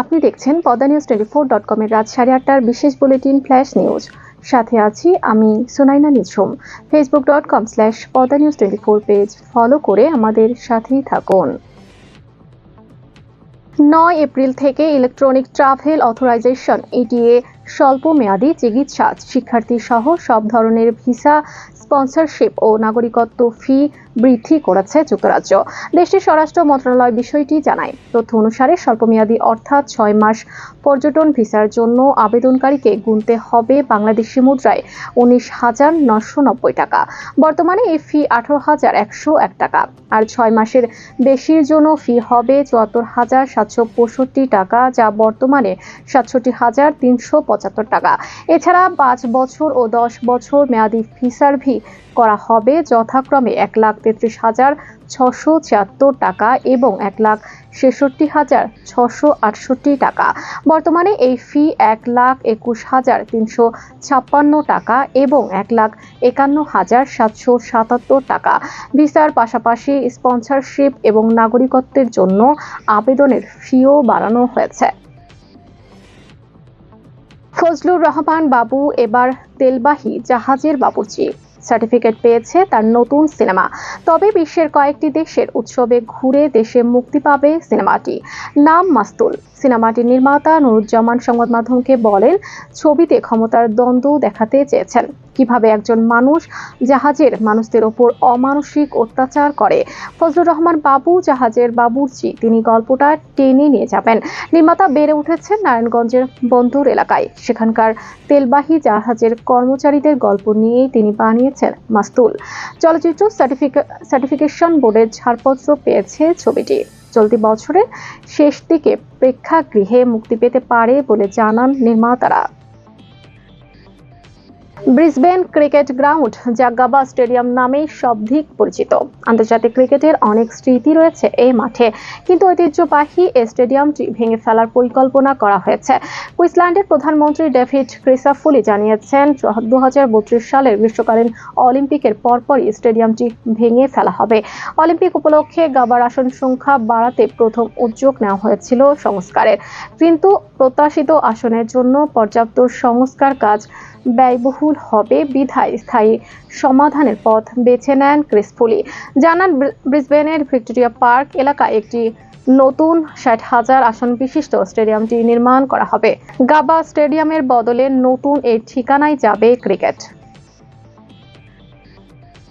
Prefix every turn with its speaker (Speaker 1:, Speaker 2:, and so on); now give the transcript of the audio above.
Speaker 1: আপনি দেখছেন Padma news twenty four dot কমের রাত সাড়ে আটটার বিশেষ বুলেটিন ফ্ল্যাশ নিউজ সাথে আছি আমি Sonaina Nijhum. Facebook dot com slash Padma news twenty four page follow করে আমাদের সাথেই থাকুন। নয় এপ্রিল থেকে ইলেকট্রনিক ট্রাভেল অথরাইজেশন এটিএ স্বল্প মেয়াদী চিকিৎসা। শিক্ষার্থী সহ সব ধরনের ভিসা, স্পন্সরশিপ ও নাগরিকত্ব ফি বৃদ্ধি করেছে যুক্তরাজ্য। দেশটির স্বরাষ্ট্র মন্ত্রণালয় বিষয়টি জানায়। তথ্য অনুসারে স্বল্পমেয়াদী অর্থাৎ ছয় মাস পর্যটন ভিসার জন্য আবেদনকারীকে গুনতে হবে বাংলাদেশি মুদ্রায় উনিশ হাজার নশো নব্বই টাকা। বর্তমানে এই ফি আঠারো হাজার একশো এক টাকা। আর ছয় মাসের বেশির জন্য ফি হবে চুয়াত্তর হাজার সাতশো পঁয়ষট্টি টাকা, যা বর্তমানে সাতষট্টি হাজার তিনশো পঁচাত্তর টাকা। এছাড়া পাঁচ বছর ও দশ বছর মেয়াদি ভিসার ভি করা হবে যথাক্রমে এক লাখ তেত্রিশ হাজার ছশো ছিয়াত্তর টাকা এবং এক লাখ ছেষট্টি হাজার ছশো আটষট্টি টাকা। বর্তমানে এই ফি এক লাখ একুশ হাজার তিনশো ছাপ্পান্ন টাকা এবং এক লাখ একান্ন হাজার সাতশো সাতাত্তর টাকা। ভিসার পাশাপাশি স্পন্সরশিপ এবং নাগরিকত্বের জন্য আবেদনের ফিও বাড়ানো হয়েছে। ফজলুর রহমান বাবু এবার তেলবাহী জাহাজের বাবুর্চি। সার্টিফিকেট পেয়েছে তার নতুন সিনেমা। তবে বিশ্বের কয়েকটি দেশের উৎসবে ঘুরে দেশে মুক্তি পাবে সিনেমাটি। নাম মাস্তুল। সিনেমাটির নির্মাতা নুরুজ্জামান সংবাদ মাধ্যমকে বলেন, ছবিতে ক্ষমতার দ্বন্দ্ব দেখাতে চেয়েছেন। কীভাবে একজন মানুষ জাহাজের মানুষদের ওপর অমানসিক অত্যাচার করে? ফজলুর রহমান বাবু, জাহাজের বাবুর্চি, তিনি গল্পটা টেনে নিয়ে যাবেন। নির্মাতা বেড়ে উঠেছেন নারায়ণগঞ্জের বন্দর এলাকায়। সেখানকার তেলবাহী জাহাজের কর্মচারীদের গল্প নিয়েই তিনি বানিয়েছেন মাস্তুল। চলচ্চিত্র সার্টিফিকেশন বোর্ডের ছাড়পত্র পেয়েছে ছবিটি। চলতি বছরের শেষ দিকে প্রেক্ষাগৃহে মুক্তি পেতে পারে বলে জানান নির্মাতারা। ব্রিসবেন ক্রিকেট গ্রাউন্ড যা গাবা স্টেডিয়াম নামেই সবধিক পরিচিত। আন্তর্জাতিক ক্রিকেটের অনেক স্মৃতি রয়েছে এই মাঠে, কিন্তু ঐতিহ্যবাহী এই স্টেডিয়ামটি ভেঙে ফেলার পরিকল্পনা করা হয়েছে। কুইন্সল্যান্ডের প্রধানমন্ত্রী ডেভিড ক্রিসাফুলি জানিয়েছেন, দু হাজার বত্রিশ সালের গ্রীষ্মকালীন অলিম্পিকের পরপরই স্টেডিয়ামটি ভেঙে ফেলা হবে। অলিম্পিক উপলক্ষে গাবার আসন সংখ্যা বাড়াতে প্রথম উদ্যোগ নেওয়া হয়েছিল সংস্কারের। কিন্তু প্রত্যাশিত আসনের জন্য পর্যাপ্ত সংস্কার কাজ ব্যয়বহুল হবে, বিধায় স্থায়ী সমাধানের পথ বেছে নেন ক্রিসফুলি জানান ব্রিসবেনের ভিক্টোরিয়া পার্ক এলাকায় একটি নতুন ষাট হাজার আসন বিশিষ্ট স্টেডিয়ামটি নির্মাণ করা হবে। গাবা স্টেডিয়ামের বদলে নতুন এর ঠিকানায় যাবে ক্রিকেট।